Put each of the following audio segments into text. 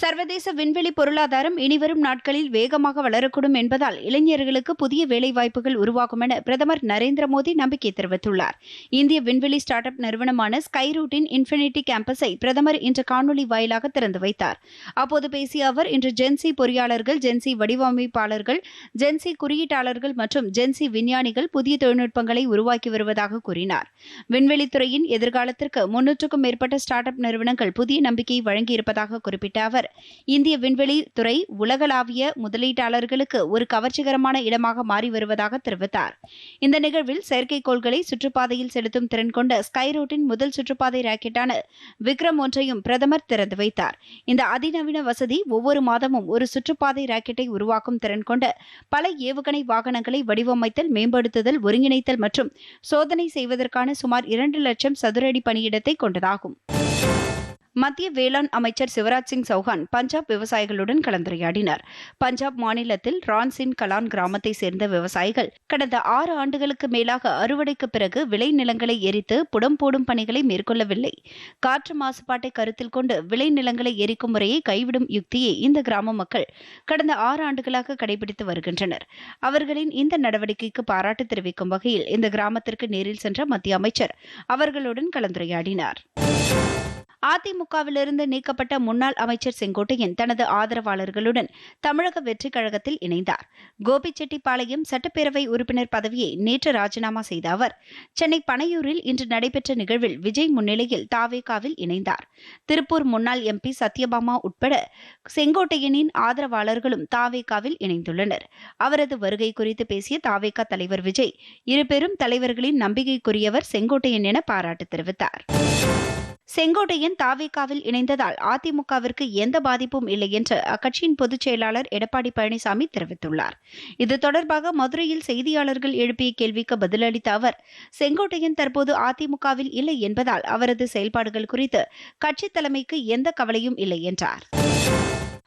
சர்வதேச விண்வெளி பொருளாதாரம் இனிவரும் நாட்களில் வேகமாக வளரக்கூடும் என்பதால் இளைஞர்களுக்கு புதிய வேலைவாய்ப்புகள் உருவாகும் என பிரதமர் நரேந்திர மோடி நம்பிக்கை தெரிவித்துள்ளார். இந்திய விண்வெளி ஸ்டார்ட் அப் நிறுவனமான ஸ்கைரூட்டின் இன்ஃபினிட்டி கேம்பஸை பிரதமர் இன்று காணொலி வாயிலாக திறந்து வைத்தார். அப்போது பேசிய அவர் இன்று ஜென்சி பொறியாளர்கள் ஜென்சி வடிவமைப்பாளர்கள் ஜென்சி குறியீட்டாளர்கள் மற்றும் ஜென்சி விஞ்ஞானிகள் புதிய தொழில்நுட்பங்களை உருவாக்கி வருவதாக கூறினார். விண்வெளித்துறையின் எதிர்காலத்திற்கு முன்னூற்றுக்கும் மேற்பட்ட ஸ்டார்ட் அப் நிறுவனங்கள் புதிய நம்பிக்கையை வழங்கியிருப்பதாக குறிப்பிட்ட அவர் இந்திய விண்வெளி துறை உலகளாவிய முதலீட்டாளர்களுக்கு ஒரு கவர்ச்சிகரமான இடமாக மாறி வருவதாக தெரிவித்தார். இந்த நிகழ்வில் செயற்கைக்கோள்களை சுற்றுப்பாதையில் செலுத்தும் திறன் கொண்ட ஸ்கைரோட்டின் முதல் சுற்றுப்பாதை ராக்கெட்டான விக்ரம் ஒன்றையும் பிரதமர் திறந்து வைத்தார். இந்த அதிநவீன வசதி ஒவ்வொரு மாதமும் ஒரு சுற்றுப்பாதை ராக்கெட்டை உருவாக்கும் திறன் கொண்ட பல ஏவுகணை வாகனங்களை வடிவமைத்தல் மேம்படுத்துதல் ஒருங்கிணைத்தல் மற்றும் சோதனை செய்வதற்கான சுமார் இரண்டு லட்சம் சதுரடி பணியிடத்தை கொண்டதாகும். மத்திய வேளாண் அமைச்சர் சிவராஜ் சிங் சௌஹான் பஞ்சாப் விவசாயிகளுடன் கலந்துரையாடினார். பஞ்சாப் மாநிலத்தில் ரான்சின் கலான் கிராமத்தை சேர்ந்த விவசாயிகள் கடந்த ஆறு ஆண்டுகளுக்கு மேலாக அறுவடைக்கு பிறகு விளைநிலங்களை எரித்து புடம் போடும் பணிகளை மேற்கொள்ளவில்லை. காற்று மாசுபாட்டை கருத்தில் கொண்டு விளைநிலங்களை எரிக்கும் முறையை கைவிடும் யுக்தியை இந்த கிராம மக்கள் கடந்த ஆறு ஆண்டுகளாக கடைபிடித்து வருகின்றனர். அவர்களின் இந்த நடவடிக்கைக்கு பாராட்டு தெரிவிக்கும் வகையில் இந்த கிராமத்திற்கு நேரில் சென்ற மத்திய அமைச்சர் அவர்களுடன் கலந்துரையாடினார். அதிமுகவிலிருந்து நீக்கப்பட்ட முன்னாள் அமைச்சர் செங்கோட்டையன் தனது ஆதரவாளர்களுடன் தமிழக வெற்றிக் கழகத்தில் இணைந்தார். கோபிச்செட்டிப்பாளையம் சட்டப்பேரவை உறுப்பினர் பதவியை நேற்று ராஜினாமா செய்த அவர் சென்னை பனையூரில் இன்று நடைபெற்ற நிகழ்வில் விஜய் முன்னிலையில் தாவேகாவில் இணைந்தார். திருப்பூர் முன்னாள் எம்பி சத்யபாமா உட்பட செங்கோட்டையனின் ஆதரவாளர்களும் தாவேகாவில் இணைந்துள்ளனர். அவரது வருகை குறித்து பேசிய தாவேகா தலைவர் விஜய் இருபெரும் தலைவர்களின் நம்பிக்கைக்குரியவர் செங்கோட்டையன் என பாராட்டு தெரிவித்தார். செங்கோட்டையன் தாவேகாவில் இணைந்ததால் அதிமுகவிற்கு எந்த பாதிப்பும் இல்லை என்று அக்கட்சியின் பொதுச் செயலாளர் எடப்பாடி பழனிசாமி தெரிவித்துள்ளார். இது தொடர்பாக மதுரையில் செய்தியாளர்கள் எழுப்பிய கேள்விக்கு பதிலளித்த அவர் செங்கோட்டையன் தற்போது அதிமுகவில் இல்லை என்பதால் அவரது செயல்பாடுகள் குறித்து கட்சி தலைமைக்கு எந்த கவலையும் இல்லை என்றார்.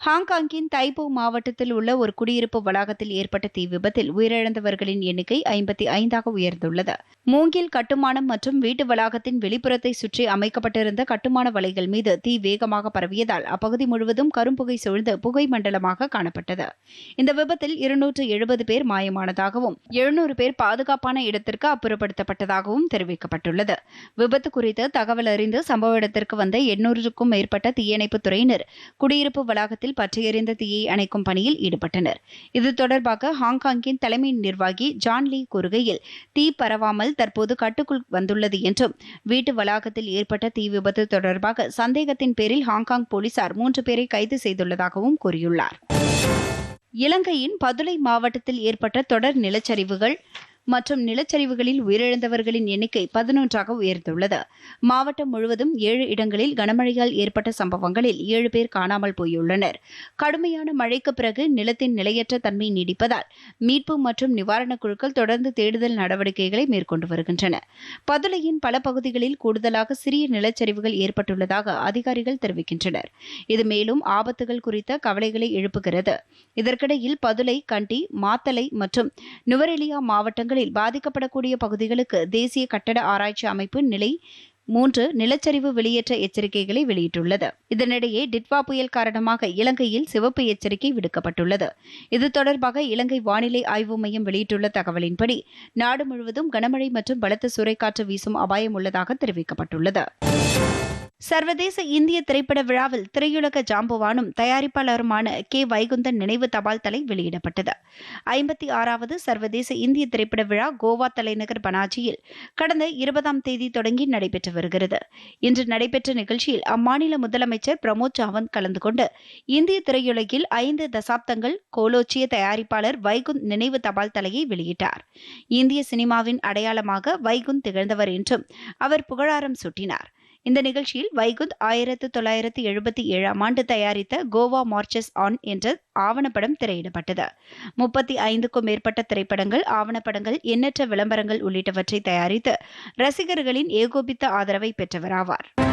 ஹாங்காங்கின் தைபோ மாவட்டத்தில் உள்ள ஒரு குடியிருப்பு வளாகத்தில் ஏற்பட்ட தீ விபத்தில் உயிரிழந்தவர்களின் எண்ணிக்கை ஐம்பத்தி ஐந்தாக உயர்ந்துள்ளது. மூங்கில் கட்டுமானம் மற்றும் வீட்டு வளாகத்தின் வெளிப்புறத்தை சுற்றி அமைக்கப்பட்டிருந்த கட்டுமான வலைகள் மீது தீ வேகமாக பரவியதால் அப்பகுதி முழுவதும் கரும்புகை சூழ்ந்து புகை மண்டலமாக காணப்பட்டது. இந்த விபத்தில் இருநூற்று எழுபது பேர் மாயமானதாகவும் எழுநூறு பேர் பாதுகாப்பான இடத்திற்கு அப்புறப்படுத்தப்பட்டதாகவும் தெரிவிக்கப்பட்டுள்ளது. விபத்து குறித்து தகவல் அறிந்து சம்பவ இடத்திற்கு வந்த எண்ணூறுக்கும் மேற்பட்ட தீயணைப்புத் துறையினர் குடியிருப்பு வளாகத்தில் இடத்தில் பற்றியெறிந்த தீயை அணைக்கும் பணியில் ஈடுபட்டனர். இது தொடர்பாக ஹாங்காங்கின் தலைமை நிர்வாகி ஜான் லீ கூறுகையில் தீ பரவாமல் தற்போது கட்டுக்குள் வந்துள்ளது என்றும் வீட்டு வளாகத்தில் ஏற்பட்ட தீ விபத்து தொடர்பாக சந்தேகத்தின் பேரில் ஹாங்காங் போலீசார் மூன்று பேரை கைது செய்துள்ளதாகவும் கூறியுள்ளார். இலங்கையின் பதுளை மாவட்டத்தில் ஏற்பட்ட தொடர் நிலச்சரிவுகள் மற்றும் நிலச்சரிவுகளில் உயிரிழந்தவர்களின் எண்ணிக்கை பதினொன்றாக உயர்ந்துள்ளது. மாவட்டம் முழுவதும் ஏழு இடங்களில் கனமழையால் ஏற்பட்ட சம்பவங்களில் ஏழு பேர் காணாமல் போயுள்ளனர். கடுமையான மழைக்கு பிறகு நிலத்தின் நிலையற்ற தன்மை நீடிப்பதால் மீட்பு மற்றும் நிவாரணக் குழுக்கள் தொடர்ந்து தேடுதல் நடவடிக்கைகளை மேற்கொண்டு வருகின்றன. பதுளையின் பல பகுதிகளில் கூடுதலாக சிறிய நிலச்சரிவுகள் ஏற்பட்டுள்ளதாக அதிகாரிகள் தெரிவிக்கின்றனர். இது மேலும் ஆபத்துகள் குறித்த கவலைகளை எழுப்புகிறது. இதற்கிடையில் பதுளை கண்டி மாத்தலை மற்றும் நுவரெலியா மாவட்டங்களில் பகுதிகளில் பாதிக்கப்படக்கூடிய பகுதிகளுக்கு தேசிய கட்டட ஆராய்ச்சி அமைப்பு நிலை மூன்று நிலச்சரிவு வெளியேற்ற எச்சரிக்கைகளை வெளியிட்டுள்ளது. இதனிடையே டிட்வா புயல் காரணமாக இலங்கையில் சிவப்பு எச்சரிக்கை விடுக்கப்பட்டுள்ளது. இது தொடர்பாக இலங்கை வானிலை ஆய்வு மையம் வெளியிட்டுள்ள தகவலின்படி நாடு முழுவதும் கனமழை மற்றும் பலத்த சூறைக்காற்று வீசும் அபாயம் உள்ளதாக தெரிவிக்கப்பட்டுள்ளது. சர்வதேச இந்திய திரைப்பட விழாவில் திரையுலக ஜாம்புவானும் தயாரிப்பாளருமான கே வைகுந்தன் நினைவு தபால் தலை வெளியிடப்பட்டது. ஐம்பத்தி ஆறாவது சர்வதேச இந்திய திரைப்பட விழா கோவா தலைநகர் பனாஜியில் கடந்த இருபதாம் தேதி தொடங்கி நடைபெற்று வருகிறது. இன்று நடைபெற்ற நிகழ்ச்சியில் அம்மாநில முதலமைச்சர் பிரமோத் சாவந்த் கலந்து கொண்டு இந்திய திரையுலகில் ஐந்து தசாப்தங்கள் கோலோச்சிய தயாரிப்பாளர் வைகுந்த் நினைவு தபால் தலையை வெளியிட்டார். இந்திய சினிமாவின் அடையாளமாக வைகுந்த் திகழ்ந்தவர் என்றும் அவர் புகழாரம் சூட்டினார். இந்த நிகழ்ச்சியில் வைகுந்த் ஆயிரத்து தொள்ளாயிரத்து எழுபத்தி ஏழாம் ஆண்டு தயாரித்த கோவா மார்ச்சஸ் ஆன் என்ற ஆவணப்படம் திரையிடப்பட்டது. முப்பத்தி ஐந்துக்கும் மேற்பட்ட திரைப்படங்கள் ஆவணப்படங்கள் எண்ணற்ற விளம்பரங்கள் உள்ளிட்டவற்றை தயாரித்து ரசிகர்களின் ஏகோபித்த ஆதரவை பெற்றவராவார்.